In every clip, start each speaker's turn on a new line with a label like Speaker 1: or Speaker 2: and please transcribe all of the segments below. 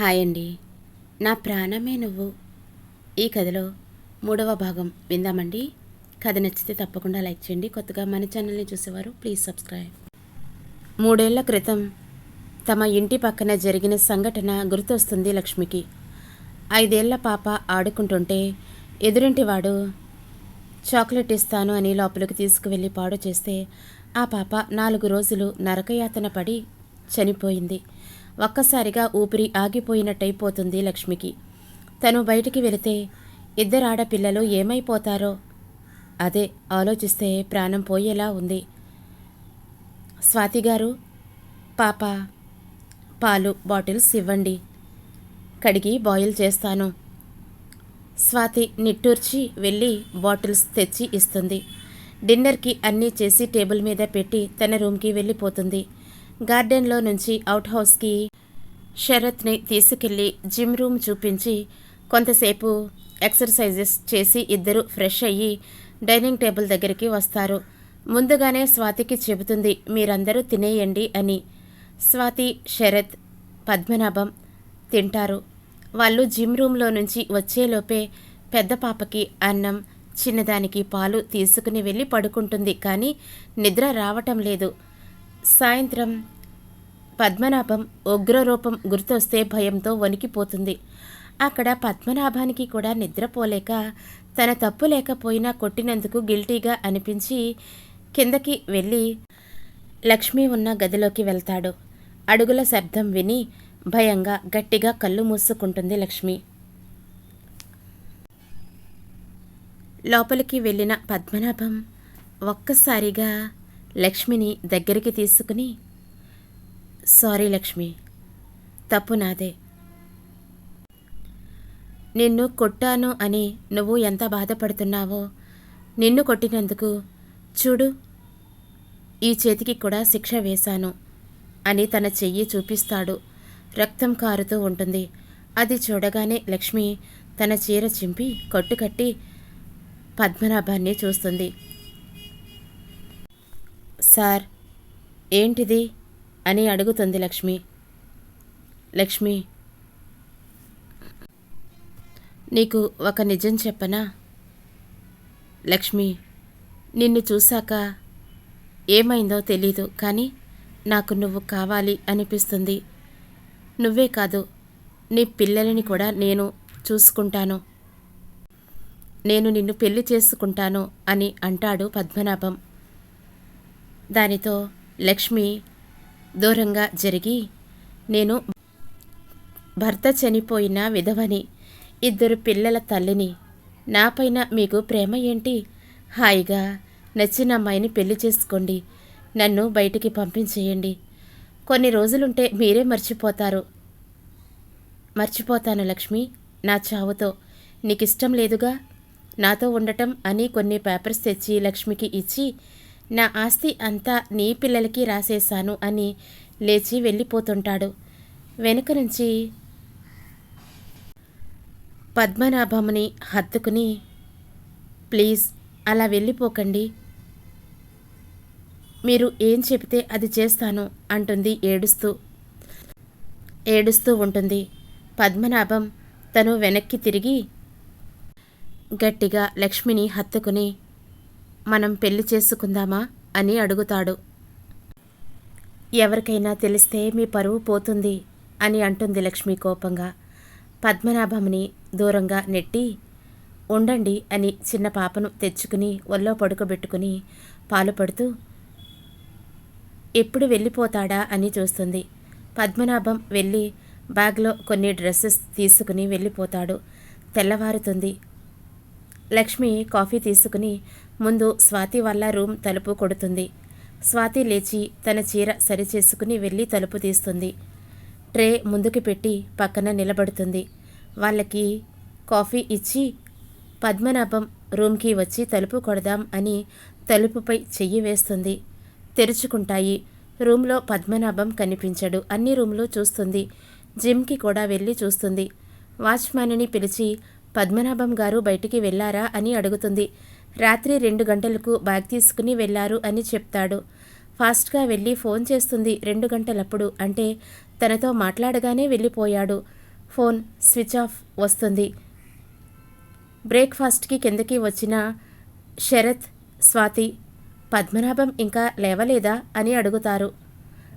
Speaker 1: Hi అండి నా ప్రాణమే నువ్వు. ఈ కథలో మూడవ భాగం విందామండి. కథ నచ్చితే తప్పకుండా లైక్ చేయండి. కొత్తగా మన ఛానల్ని చూసేవారు ప్లీజ్ సబ్స్క్రైబ్. మూడేళ్ళ క్రితం తమ ఇంటి పక్కన జరిగిన సంఘటన గుర్తొస్తుంది లక్ష్మికి. ఐదేళ్ళ పాప ఆడుకుంటుంటే ఎదురింటి వాడు చాక్లెట్ ఇస్తాను అని లోపలికి తీసుకువెళ్ళి పాడు చేస్తే ఆ పాప నాలుగు రోజులు నరకయాతన పడి చనిపోయింది. ఒక్కసారిగా ఊపిరి ఆగిపోయినట్టయిపోతుంది లక్ష్మికి. తను బయటికి వెళితే ఇద్దరు ఆడపిల్లలు ఏమైపోతారో? అదే ఆలోచిస్తే ప్రాణం పోయేలా ఉంది. స్వాతి గారు పాప పాలు బాటిల్స్ ఇవ్వండి. కడిగి బాయిల్ చేస్తాను. స్వాతి నిట్టూర్చి వెళ్ళి బాటిల్స్ తెచ్చి ఇస్తుంది. డిన్నర్కి అన్నీ చేసి టేబుల్ మీద పెట్టి తన రూమ్కి వెళ్ళిపోతుంది. గార్డెన్లో నుంచి అవుట్ హౌస్కి శరత్ని తీసుకెళ్ళి జిమ్ రూమ్ చూపించి కొంతసేపు ఎక్సర్సైజెస్ చేసి ఇద్దరు ఫ్రెష్ అయ్యి డైనింగ్ టేబుల్ దగ్గరికి వస్తారు. ముందుగానే స్వాతికి చెబుతుంది మీరందరూ తినేయండి అని. స్వాతి శరత్ పద్మనాభం తింటారు. వాళ్ళు జిమ్ రూమ్లో నుంచి వచ్చేలోపే పెద్ద పాపకి అన్నం చిన్నదానికి పాలు తీసుకుని వెళ్ళి పడుకుంటుంది. కానీ నిద్ర రావటం లేదు. సాయంత్రం పద్మనాభం ఉగ్రరూపం గుర్తొస్తే భయంతో వణికిపోతుంది. అక్కడ పద్మనాభానికి కూడా నిద్రపోలేక తన తప్పు లేకపోయినా కొట్టినందుకు గిల్టీగా అనిపించి కిందకి వెళ్ళి లక్ష్మి ఉన్న గదిలోకి వెళ్తాడు. అడుగుల శబ్దం విని భయంగా గట్టిగా కళ్ళు మూసుకుంటుంది లక్ష్మి. లోపలికి వెళ్ళిన పద్మనాభం ఒక్కసారిగా లక్ష్మిని దగ్గరికి తీసుకుని సారీ లక్ష్మి తప్పు నాదే. నిన్ను కొట్టాను అని నువ్వు ఎంత బాధపడుతున్నావో నిన్ను కొట్టినందుకు చూడు ఈ చేతికి కూడా శిక్ష వేశాను అని తన చెయ్యి చూపిస్తాడు. రక్తం కారుతూ ఉంటుంది. అది చూడగానే లక్ష్మి తన చీర చింపి కొట్టుకట్టి పద్మనాభాన్ని చూస్తుంది. సార్ ఏంటిది? అని అడుగుతుంది లక్ష్మి. లక్ష్మి నీకు ఒక నిజం చెప్పనా? లక్ష్మి నిన్ను చూశాక ఏమైందో తెలీదు కానీ నాకు నువ్వు కావాలి అనిపిస్తుంది. నువ్వే కాదు నీ పిల్లలని కూడా నేను చూసుకుంటాను. నేను నిన్ను పెళ్ళి చేసుకుంటాను అని అంటాడు పద్మనాభం. దానితో లక్ష్మి దూరంగా జరిగి నేను భర్త చనిపోయిన విధవని ఇద్దరు పిల్లల తల్లిని నాపైన మీకు ప్రేమ ఏంటి? హాయిగా నచ్చిన అమ్మాయిని పెళ్ళి చేసుకోండి. నన్ను బయటికి పంపించేయండి. కొన్ని రోజులుంటే మీరే మర్చిపోతారు. మర్చిపోతాను లక్ష్మి. నా చావుతో. నీకిష్టం లేదుగా? నాతో ఉండటం అని కొన్ని పేపర్స్ తెచ్చి లక్ష్మికి ఇచ్చి నా ఆస్తి అంతా నీ పిల్లలకి రాసేశాను అని లేచి వెళ్ళిపోతుంటాడు. వెనుక నుంచి పద్మనాభముని హత్తుకుని ప్లీజ్ అలా వెళ్ళిపోకండి. మీరు ఏం చెబితే అది చేస్తాను అంటుంది ఏడుస్తూ. ఏడుస్తూ ఉంటుంది. పద్మనాభం తను వెనక్కి తిరిగి గట్టిగా లక్ష్మిని హత్తుకుని మనం పెళ్ళి చేసుకుందామా అని అడుగుతాడు. ఎవరికైనా తెలిస్తే మీ పరువు పోతుంది అని అంటుంది లక్ష్మి కోపంగా. పద్మనాభముని దూరంగా నెట్టి ఉండండి అని చిన్న పాపను తెచ్చుకుని ఒల్లో పడుకోబెట్టుకుని పాలు పడుతూ ఎప్పుడు వెళ్ళిపోతాడా? అని చూస్తుంది. పద్మనాభం వెళ్ళి బ్యాగ్లో కొన్ని డ్రెస్సెస్ తీసుకుని వెళ్ళిపోతాడు. తెల్లవారుతుంది. లక్ష్మి కాఫీ తీసుకుని ముందు స్వాతి వల్ల రూమ్ తలుపు కొడుతుంది. స్వాతి లేచి తన చీర సరిచేసుకుని వెళ్ళి తలుపు తీస్తుంది. ట్రే ముందుకు పెట్టి పక్కన నిలబడుతుంది. వాళ్ళకి కాఫీ ఇచ్చి పద్మనాభం రూమ్కి వచ్చి తలుపు కొడదాం అని తలుపుపై చెయ్యి వేస్తుంది. తెరుచుకుంటాయి. రూమ్లో పద్మనాభం కనిపించడు. అన్ని రూమ్లు చూస్తుంది. జిమ్కి కూడా వెళ్ళి చూస్తుంది. వాచ్మ్యాన్ని పిలిచి పద్మనాభం గారు బయటికి వెళ్ళారా అని అడుగుతుంది. రాత్రి రెండు గంటలకు బ్యాగ్ తీసుకుని వెళ్ళారు అని చెప్తాడు. ఫాస్ట్గా వెళ్ళి ఫోన్ చేస్తుంది రెండు గంటలప్పుడు. అంటే తనతో మాట్లాడగానే వెళ్ళిపోయాడు. ఫోన్ స్విచ్ ఆఫ్ వస్తుంది. బ్రేక్ఫాస్ట్కి కిందకి వచ్చిన శరత్ స్వాతి పద్మనాభం ఇంకా లేవలేదా అని అడుగుతారు.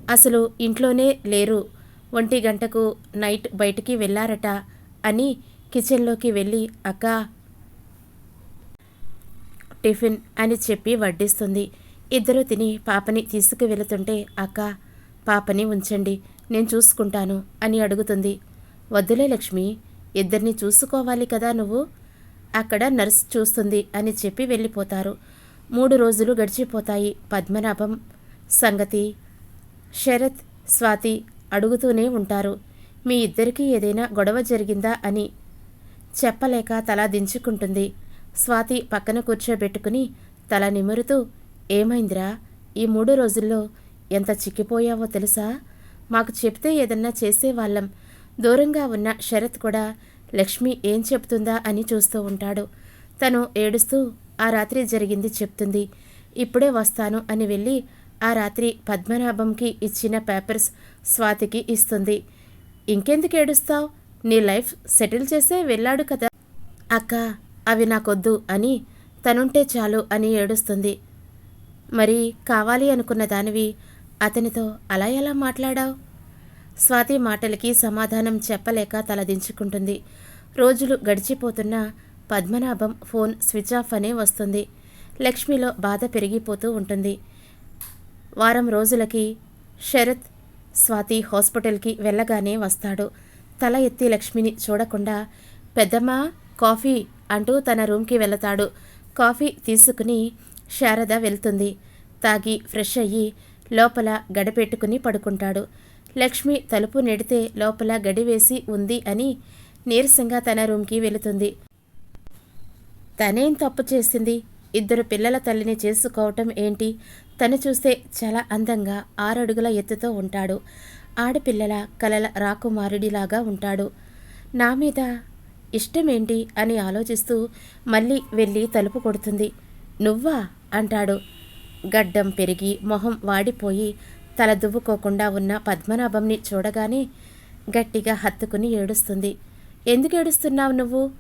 Speaker 1: అసలు ఇంట్లోనే లేరు. ఒంటి గంటకు నైట్ బయటికి వెళ్ళారట అని కిచెన్లోకి వెళ్ళి అక్క టిఫిన్ అని చెప్పి వడ్డిస్తుంది. ఇద్దరు తిని పాపని తీసుకువెళుతుంటే అక్క పాపని ఉంచండి నేను చూసుకుంటాను అని అడుగుతుంది. వద్దులే లక్ష్మి ఇద్దరిని చూసుకోవాలి కదా నువ్వు? అక్కడ నర్స్ చూస్తుంది అని చెప్పి వెళ్ళిపోతారు. మూడు రోజులు గడిచిపోతాయి. పద్మనాభం సంగతి శరత్ స్వాతి అడుగుతూనే ఉంటారు. మీ ఇద్దరికీ ఏదైనా గొడవ జరిగిందా? అని చెప్పలేక తలా దించుకుంటుంది. స్వాతి పక్కన కూర్చోబెట్టుకుని తల నిమురుతూ ఏమైందిరా? ఈ మూడు రోజుల్లో ఎంత చిక్కిపోయావో తెలుసా? మాకు చెప్తే ఏదన్నా చేసేవాళ్ళం. దూరంగా ఉన్న శరత్ కూడా లక్ష్మి ఏం చెప్తుందా? అని చూస్తూ ఉంటాడు. తను ఏడుస్తూ ఆ రాత్రి జరిగింది చెప్తుంది. ఇప్పుడే వస్తాను అని వెళ్ళి ఆ రాత్రి పద్మనాభంకి ఇచ్చిన పేపర్స్ స్వాతికి ఇస్తుంది. ఇంకెందుకు ఏడుస్తావు? నీ లైఫ్ సెటిల్ చేసే వెళ్ళాడు కదా. అక్క అవి నాకొద్దు అని తనుంటే చాలు అని ఏడుస్తుంది. మరి కావాలి అనుకున్న దానివి అతనితో అలా ఎలా మాట్లాడావు? స్వాతి మాటలకి సమాధానం చెప్పలేక తలదించుకుంటుంది రోజులు గడిచిపోతున్నా పద్మనాభం ఫోన్ స్విచ్ ఆఫ్ అనే వస్తుంది. లక్ష్మిలో బాధ పెరిగిపోతూ ఉంటుంది. వారం రోజులకి శరత్ స్వాతి హాస్పిటల్కి వెళ్ళగానే వస్తాడు. తల ఎత్తి లక్ష్మిని చూడకుండా పెద్దమ్మ కాఫీ అంటూ తన రూమ్కి వెళతాడు. కాఫీ తీసుకుని శారద వెళ్తుంది. తాగి ఫ్రెష్ అయ్యి లోపల గడపెట్టుకుని పడుకుంటాడు. లక్ష్మి తలుపు నెడితే లోపల గడివేసి ఉంది అని నీరసంగా తన రూమ్కి వెళుతుంది. తనేం తప్పు చేసింది? ఇద్దరు పిల్లల తల్లిని చేసుకోవటం ఏంటి? తను చూస్తే చాలా అందంగా ఆరడుగుల ఎత్తుతో ఉంటాడు. ఆడపిల్లల కలల రాకుమారుడిలాగా ఉంటాడు. నా మీద ఇష్టమేంటి అని ఆలోచిస్తూ మళ్ళీ వెళ్ళి తలుపు కొడుతుంది. నువ్వా? అంటాడు. గడ్డం పెరిగి మొహం వాడిపోయి తల దువ్వుకోకుండా ఉన్న పద్మనాభంని చూడగానే గట్టిగా హత్తుకుని ఏడుస్తుంది. ఎందుకు ఏడుస్తున్నావు నువ్వు?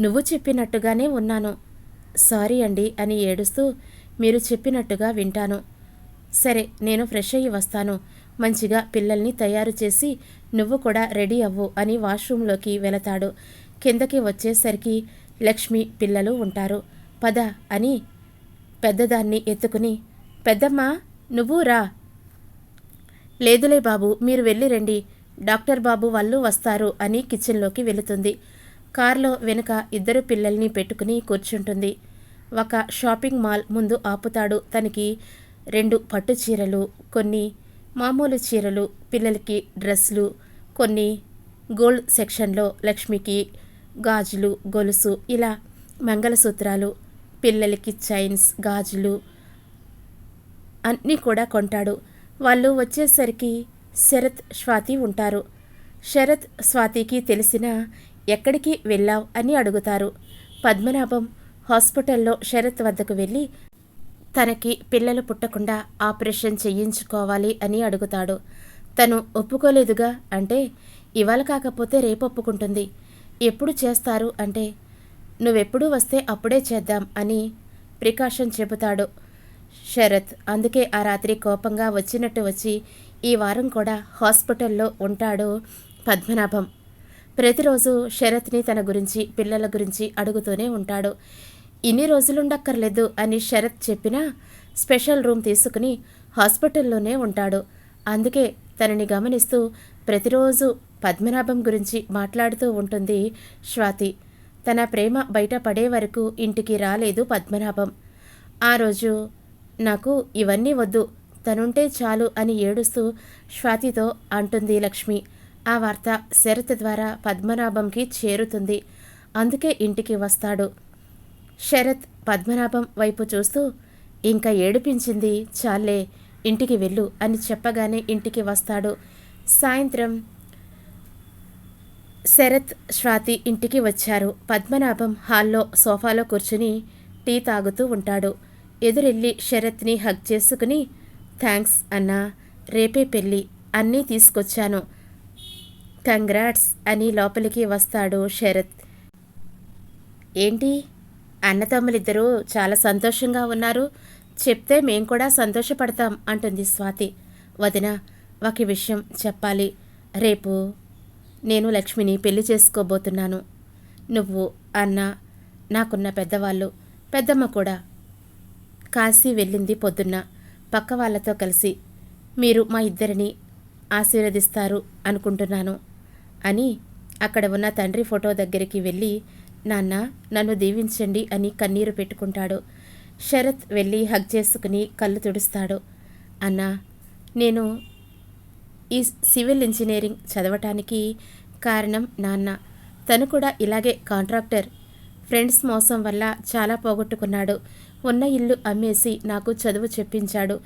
Speaker 1: నువ్వు చెప్పినట్టుగానే ఉన్నాను. సారీ అండి అని ఏడుస్తూ మీరు చెప్పినట్టుగా వింటాను. సరే నేను ఫ్రెష్ అయ్యి వస్తాను. మంచిగా పిల్లల్ని తయారు చేసి నువ్వు కూడా రెడీ అవ్వు అని వాష్రూంలోకి వెళతాడు. కిందకి వచ్చేసరికి లక్ష్మి పిల్లలు ఉంటారు. పద అని పెద్దదాన్ని ఎత్తుకుని పెద్దమ్మా నువ్వు రా. లేదులే బాబు మీరు వెళ్ళి రండి. డాక్టర్ బాబు వాళ్ళు వస్తారు అని కిచెన్లోకి వెళుతుంది. కారులో వెనుక ఇద్దరు పిల్లల్ని పెట్టుకుని కూర్చుంటుంది. ఒక షాపింగ్ మాల్ ముందు ఆపుతాడు. తనకి రెండు పట్టు చీరలు కొన్ని మామూలు చీరలు పిల్లలకి డ్రెస్లు కొన్ని గోల్డ్ సెక్షన్లో లక్ష్మికి గాజులు గొలుసు ఇలా మంగళసూత్రాలు పిల్లలకి చైన్స్ గాజులు అన్నీ కూడా కొంటాడు. వాళ్ళు వచ్చేసరికి శరత్ స్వాతి ఉంటారు. శరత్ స్వాతికి తెలిసిన ఎక్కడికి వెళ్ళావు అని అడుగుతారు. పద్మనాభం హాస్పిటల్లో శరత్ వద్దకు వెళ్ళి తనకి పిల్లలు పుట్టకుండా ఆపరేషన్ చేయించుకోవాలి అని అడుగుతాడు. తను ఒప్పుకోలేదుగా అంటే ఇవాళ కాకపోతే రేపు ఒప్పుకుంటుంది. ఎప్పుడు చేస్తారు అంటే నువ్వెప్పుడు వస్తే అప్పుడే చేద్దాం అని ప్రికాషన్ చెబుతాడు. శరత్ అందుకే ఆ రాత్రి కోపంగా వచ్చినట్టు వచ్చి ఈ వారం కూడా హాస్పిటల్లో ఉంటాడు పద్మనాభం. ప్రతిరోజు శరత్ని తన గురించి పిల్లల గురించి అడుగుతూనే ఉంటాడు. ఇన్ని రోజులుండక్కర్లేదు అని శరత్ చెప్పినా స్పెషల్ రూమ్ తీసుకుని హాస్పిటల్లోనే ఉంటాడు. అందుకే తనని గమనిస్తూ ప్రతిరోజు పద్మనాభం గురించి మాట్లాడుతూ ఉంటుంది స్వాతి. తన ప్రేమ బయటపడే వరకు ఇంటికి రాలేదు పద్మనాభం. ఆ రోజు నాకు ఇవన్నీ వద్దు తనుంటే చాలు అని ఏడుస్తూ స్వాతితో అంటుంది లక్ష్మి. ఆ వార్త శరత్ ద్వారా పద్మనాభంకి చేరుతుంది. అందుకే ఇంటికి వస్తాడు. శరత్ పద్మనాభం వైపు చూస్తూ ఇంకా ఏడిపించింది చాలే ఇంటికి వెళ్ళు అని చెప్పగానే ఇంటికి వస్తాడు. సాయంత్రం శరత్ స్వాతి ఇంటికి వచ్చారు. పద్మనాభం హాల్లో సోఫాలో కూర్చుని టీ తాగుతూ ఉంటాడు. ఎదురెళ్ళి శరత్ని హగ్ చేసుకుని థ్యాంక్స్ అన్నా రేపే పెళ్ళి అన్నీ తీసుకొచ్చాను. కంగ్రాట్స్ అని లోపలికి వస్తాడు శరత్. ఏంటి? అన్నతమ్ములిద్దరూ చాలా సంతోషంగా ఉన్నారు. చెప్తే మేం కూడా సంతోషపడతాం అంటుంది స్వాతి. వదిన ఒక విషయం చెప్పాలి. రేపు నేను లక్ష్మిని పెళ్ళి చేసుకోబోతున్నాను. నువ్వు అన్న నాకున్న పెద్దవాళ్ళు పెద్దమ్మ కూడా. కాశీ వెళ్ళింది పొద్దున్న. పక్క వాళ్ళతో కలిసి మీరు మా ఇద్దరిని ఆశీర్వదిస్తారు అనుకుంటున్నాను అని అక్కడ ఉన్న తండ్రి ఫోటో దగ్గరికి వెళ్ళి నాన్న నన్ను దీవించండి అని కన్నీరు పెట్టుకుంటాడు. శరత్ వెళ్ళి హగ్ చేసుకుని కళ్ళు తుడుస్తాడు. అన్న నేను ఈ సివిల్ ఇంజనీరింగ్ చదవటానికి కారణం నాన్న. తను కూడా ఇలాగే కాంట్రాక్టర్. ఫ్రెండ్స్ మోసం వల్ల చాలా పోగొట్టుకున్నాడు. ఉన్న ఇల్లు అమ్మేసి నాకు చదువు చెప్పించాడు.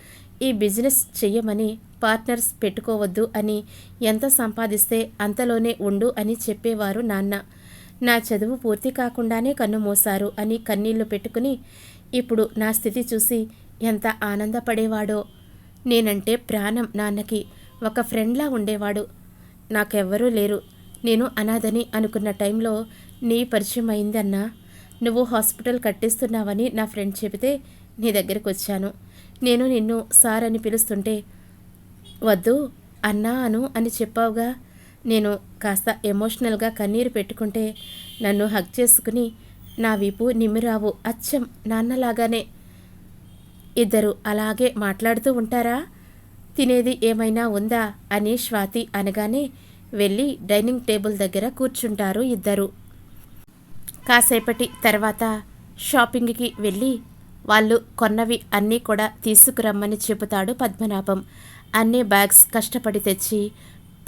Speaker 1: ఈ బిజినెస్ చెయ్యమని పార్ట్నర్స్ పెట్టుకోవద్దు అని ఎంత సంపాదిస్తే అంతలోనే ఉండు అని చెప్పేవారు నాన్న. నా చదువు పూర్తి కాకుండానే కన్ను మోసారు అని కన్నీళ్ళు పెట్టుకుని ఇప్పుడు నా స్థితి చూసి ఎంత ఆనందపడేవాడో. నేనంటే ప్రాణం నాన్నకి ఒక ఫ్రెండ్లా ఉండేవాడు. నాకెవ్వరూ లేరు. నేను అనాథని అనుకున్న టైంలో నీ పరిచయం అయిందన్నా. నువ్వు హాస్పిటల్ కట్టిస్తున్నావని నా ఫ్రెండ్ చెబితే నీ దగ్గరికి వచ్చాను నేను నిన్ను సార్ అని పిలుస్తుంటే వద్దు అన్నా అను అని చెప్పావుగా. నేను కాస్త ఎమోషనల్గా కన్నీరు పెట్టుకుంటే నన్ను హగ్ చేసుకుని నా వీపు నిమ్మిరావు అచ్చం నాన్నలాగానే. ఇద్దరు అలాగే మాట్లాడుతూ ఉంటారా? తినేది ఏమైనా ఉందా? అని స్వాతి అనగానే వెళ్ళి డైనింగ్ టేబుల్ దగ్గర కూర్చుంటారు ఇద్దరు. కాసేపటి తర్వాత షాపింగ్కి వెళ్ళి వాళ్ళు కొన్నవి అన్నీ కూడా తీసుకురమ్మని చెబుతాడు పద్మనాభం. అన్ని బ్యాగ్స్ కష్టపడి తెచ్చి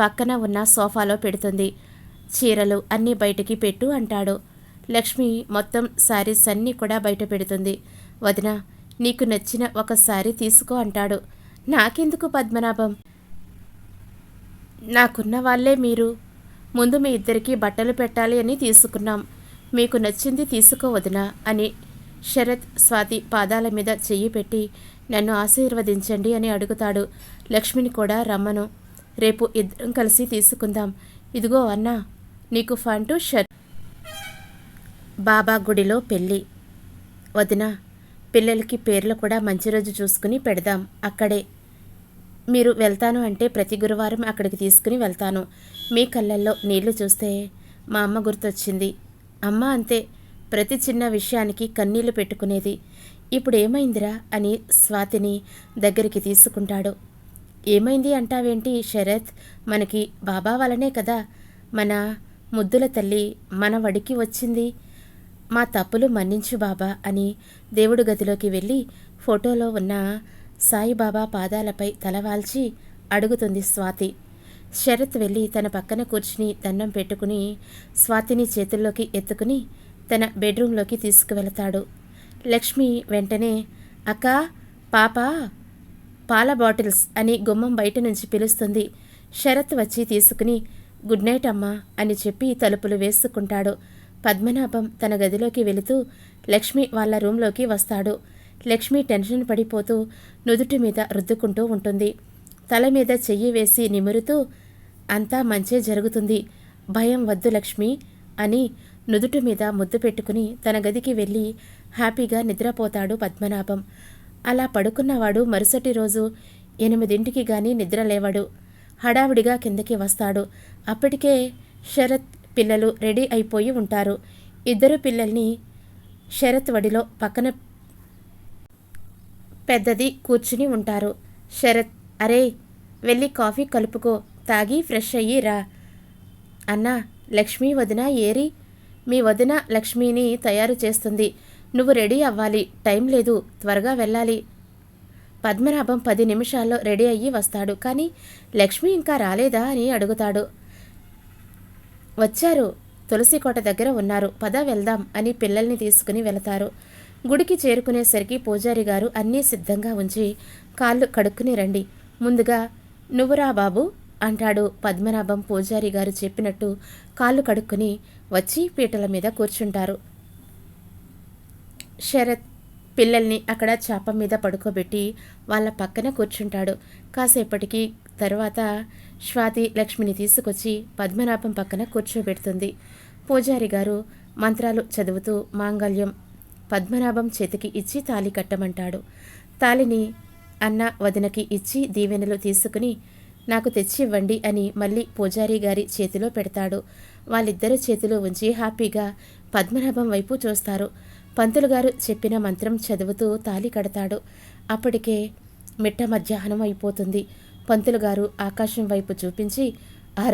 Speaker 1: పక్కన ఉన్న సోఫాలో పెడుతుంది. చీరలు అన్నీ బయటికి పెట్టు అంటాడు. లక్ష్మి మొత్తం శారీస్ అన్నీ కూడా బయట పెడుతుంది. వదిన నీకు నచ్చిన ఒక శారీ తీసుకో అంటాడు. నాకెందుకు పద్మనాభం? నాకున్న వాళ్ళే మీరు. ముందు మీ ఇద్దరికీ బట్టలు పెట్టాలి అని తీసుకున్నాం. మీకు నచ్చింది తీసుకోవదునా అని శరత్ స్వాతి పాదాల మీద చెయ్యి పెట్టి నన్ను ఆశీర్వదించండి అని అడుగుతాడు. లక్ష్మిని కూడా రమ్మను. రేపు ఇద్దరం కలిసి తీసుకుందాం. ఇదిగో అన్నా నీకు ఫంటు షర్ట్. బాబా గుడిలో పెళ్ళి. వదిన పిల్లలకి పేర్లు కూడా మంచి రోజు చూసుకుని పెడదాం. అక్కడే. మీరు వెళ్తాను అంటే ప్రతి గురువారం అక్కడికి తీసుకుని వెళ్తాను. మీ కళ్ళల్లో నీళ్ళు చూస్తే మా అమ్మ గుర్తొచ్చింది. అమ్మ అంతే. ప్రతి చిన్న విషయానికి కన్నీళ్ళు పెట్టుకునేది. ఇప్పుడు ఏమైందిరా అని స్వాతిని దగ్గరికి తీసుకుంటాడు. ఏమైంది అంటావేంటి శరత్? మనకి బాబా వలనే కదా. మన ముద్దుల తల్లి మన వడికి వచ్చింది. మా తప్పులు మన్నించు బాబా అని దేవుడు గదిలోకి వెళ్ళి ఫోటోలో ఉన్న సాయిబాబా పాదాలపై తలవాల్చి అడుగుతుంది స్వాతి. శరత్ వెళ్ళి తన పక్కన కూర్చుని దండం పెట్టుకుని స్వాతిని చేతుల్లోకి ఎత్తుకుని తన బెడ్రూంలోకి తీసుకువెళతాడు. లక్ష్మి వెంటనే అక్క పాప పాల బాటిల్స్ అని గుమ్మం బయట నుంచి పిలుస్తుంది. శరత్ వచ్చి తీసుకుని గుడ్ నైట్ అమ్మా అని చెప్పి తలుపులు వేసుకుంటాడు. పద్మనాభం తన గదిలోకి వెళుతూ లక్ష్మి వాళ్ళ రూంలోకి వస్తాడు. లక్ష్మి టెన్షన్ పడిపోతూ నుదుటి మీద రుద్దుకుంటూ ఉంటుంది. తల మీద చెయ్యి వేసి నిమురుతూ అంతా మంచే జరుగుతుంది. భయం వద్దు లక్ష్మి అని నుదుటి మీద ముద్దు పెట్టుకుని తన గదికి వెళ్ళి హ్యాపీగా నిద్రపోతాడు పద్మనాభం. అలా పడుకున్నవాడు మరుసటి రోజు ఎనిమిదింటికి గాని నిద్ర హడావిడిగా హడావుడిగా కిందకి వస్తాడు. అప్పటికే శరత్ పిల్లలు రెడీ అయిపోయి ఉంటారు. ఇద్దరు పిల్లల్ని శరత్ వడిలో పక్కన పెద్దది కూర్చుని ఉంటారు. శరత్ అరే వెళ్ళి కాఫీ కలుపుకో తాగి ఫ్రెష్ అయ్యి రా. అన్నా లక్ష్మీ వదిన ఏరి? మీ వదిన లక్ష్మిని తయారు చేస్తుంది. నువ్వు రెడీ అవ్వాలి. టైం లేదు. త్వరగా వెళ్ళాలి. పద్మనాభం పది నిమిషాల్లో రెడీ అయ్యి వస్తాడు. కానీ లక్ష్మి ఇంకా రాలేదా అని అడుగుతాడు. వచ్చారు. తులసి కోట దగ్గర ఉన్నారు. పద వెళ్దాం అని పిల్లల్ని తీసుకుని వెళతారు. గుడికి చేరుకునేసరికి పూజారి గారు అన్నీ సిద్ధంగా ఉంచి కాళ్ళు కడుక్కుని రండి. ముందుగా నువ్వురా బాబు అంటాడు పద్మనాభం పూజారి గారు చెప్పినట్టు కాళ్ళు కడుక్కుని వచ్చి పీటల మీద కూర్చుంటారు. శరత్ పిల్లల్ని అక్కడ చాప మీద పడుకోబెట్టి వాళ్ళ పక్కన కూర్చుంటాడు. కాసేపటికి తర్వాత స్వాతి లక్ష్మిని తీసుకొచ్చి పద్మనాభం పక్కన కూర్చోబెడుతుంది. పూజారి గారు మంత్రాలు చదువుతూ మాంగళ్యం పద్మనాభం చేతికి ఇచ్చి తాలి కట్టమంటాడు. తాలిని అన్న వదినకి ఇచ్చి దీవెనలు తీసుకుని నాకు తెచ్చివ్వండి అని మళ్ళీ పూజారి గారి చేతిలో పెడతాడు. వాళ్ళిద్దరి చేతిలో ఉంచి హ్యాపీగా పద్మనాభం వైపు చూస్తారు. పంతులు గారు చెప్పిన మంత్రం చదువుతూ తాలి కడతాడు. అప్పటికే మిట్ట మధ్యాహ్నం అయిపోతుంది. పంతులు గారు ఆకాశం వైపు చూపించి ఆ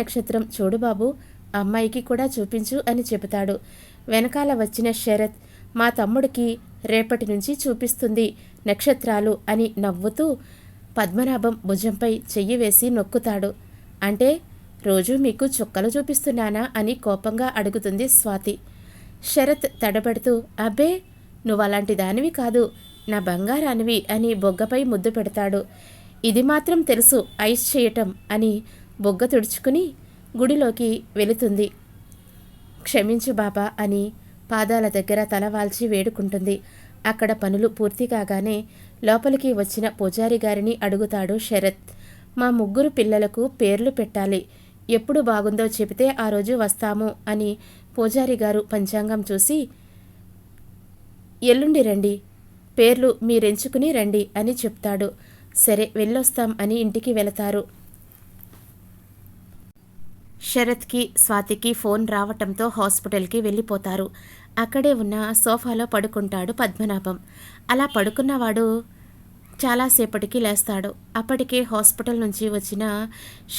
Speaker 1: నక్షత్రం చూడు బాబు అమ్మాయికి కూడా చూపించు అని చెబుతాడు. వెనకాల వచ్చిన శరత్ మా తమ్ముడికి రేపటి నుంచి చూపిస్తుంది నక్షత్రాలు అని నవ్వుతూ పద్మనాభం భుజంపై చెయ్యి వేసి నొక్కుతాడు. అంటే రోజు మీకు చుక్కలు చూపిస్తున్నానా అని కోపంగా అడుగుతుంది స్వాతి. శరత్ తడబడుతూ అబ్బే నువ్వు అలాంటి దానివి కాదు. నా బంగారానివి అని బొగ్గపై ముద్దు పెడతాడు. ఇది మాత్రం తెలుసు ఐస్ చేయటం అని బొగ్గ తుడుచుకుని గుడిలోకి వెళుతుంది. క్షమించు బాబా అని పాదాల దగ్గర తల వాల్చి వేడుకుంటుంది. అక్కడ పనులు పూర్తి కాగానే లోపలికి వచ్చిన పూజారి గారిని అడుగుతాడు శరత్. మా ముగ్గురు పిల్లలకు పేర్లు పెట్టాలి. ఎప్పుడు బాగుందో చెబితే ఆ రోజు వస్తాము అని పూజారి గారు పంచాంగం చూసి ఎల్లుండి రండి పేర్లు మీరెంచుకుని రండి అని చెప్తాడు. సరే వెళ్ళొస్తాం అని ఇంటికి వెళతారు. శరత్కి స్వాతికి ఫోన్ రావటంతో హాస్పిటల్కి వెళ్ళిపోతారు. అక్కడే ఉన్న సోఫాలో పడుకుంటాడు పద్మనాభం. అలా పడుకున్నవాడు చాలాసేపటికి లేస్తాడు. అప్పటికే హాస్పిటల్ నుంచి వచ్చిన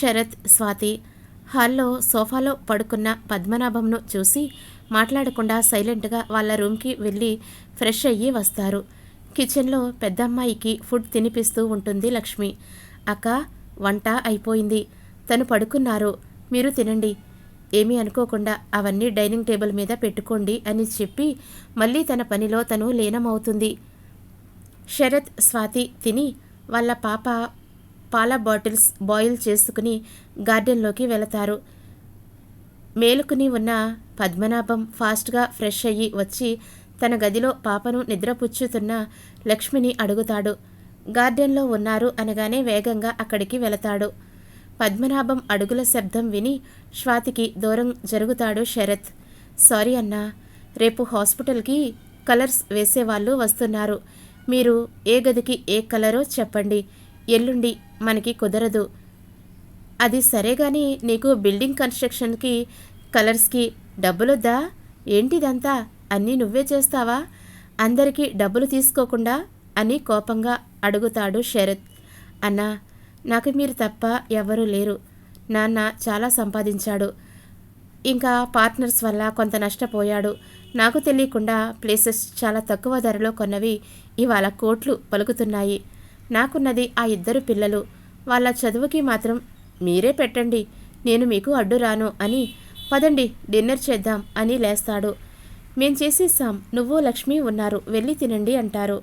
Speaker 1: శరత్ స్వాతి హాల్లో సోఫాలో పడుకున్న పద్మనాభంను చూసి మాట్లాడకుండా సైలెంట్గా వాళ్ళ రూమ్కి వెళ్ళి ఫ్రెష్ అయ్యి వస్తారు. కిచెన్లో పెద్దమ్మాయికి ఫుడ్ తినిపిస్తూ ఉంటుంది లక్ష్మి. అక్క వంట అయిపోయింది. తను పడుకున్నారు. మీరు తినండి. ఏమీ అనుకోకుండా అవన్నీ డైనింగ్ టేబుల్ మీద పెట్టుకోండి అని చెప్పి మళ్ళీ తన పనిలో తను లీనమవుతుంది. శరత్ స్వాతి తిని వాళ్ళ పాప పాల బాటిల్స్ బాయిల్ చేసుకుని గార్డెన్లోకి వెళతారు. మేలుకుని ఉన్న పద్మనాభం ఫాస్ట్గా ఫ్రెష్ అయ్యి వచ్చి తన గదిలో పాపను నిద్రపుచ్చుతున్న లక్ష్మిని అడుగుతాడు. గార్డెన్లో ఉన్నారు అనగానే వేగంగా అక్కడికి వెళతాడు. పద్మనాభం అడుగుల శబ్దం విని స్వాతికి దూరం జరుగుతాడు శరత్. సారీ అన్నా రేపు హాస్పిటల్కి కలర్స్ వేసేవాళ్ళు వస్తున్నారు. మీరు ఏ గదికి ఏ కలరో చెప్పండి. ఎల్లుండి మనకి కుదరదు. అది సరే కానీ నీకు బిల్డింగ్ కన్స్ట్రక్షన్కి కలర్స్కి డబ్బులొద్దా? ఏంటిదంతా? అన్నీ నువ్వే చేస్తావా? అందరికీ డబ్బులు తీసుకోకుండా అని కోపంగా అడుగుతాడు శరత్. అన్నా నాకు మీరు తప్ప ఎవరూ లేరు. నాన్న చాలా సంపాదించాడు. ఇంకా పార్ట్నర్స్ వల్ల కొంత నష్టపోయాడు. నాకు తెలియకుండా ప్లేసెస్ చాలా తక్కువ ధరలో కొన్నవి ఇవాళ కోట్లు పలుకుతున్నాయి. నాకున్నది ఆ ఇద్దరు పిల్లలు. వాళ్ళ చదువుకి మాత్రం మీరే పెట్టండి నేను మీకు అడ్డు రాను అని పదండి డిన్నర్ చేద్దాం అని లేస్తాడు. మేం చేసేసాం నువ్వు లక్ష్మి ఉన్నారు వెళ్ళి తినండి అంటారు.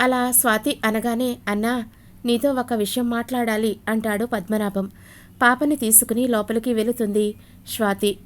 Speaker 1: అలా స్వాతి అనగానే అన్నా నీతో ఒక విషయం మాట్లాడాలి అంటాడు పద్మనాభం. పాపని తీసుకుని లోపలికి వెళుతుంది స్వాతి.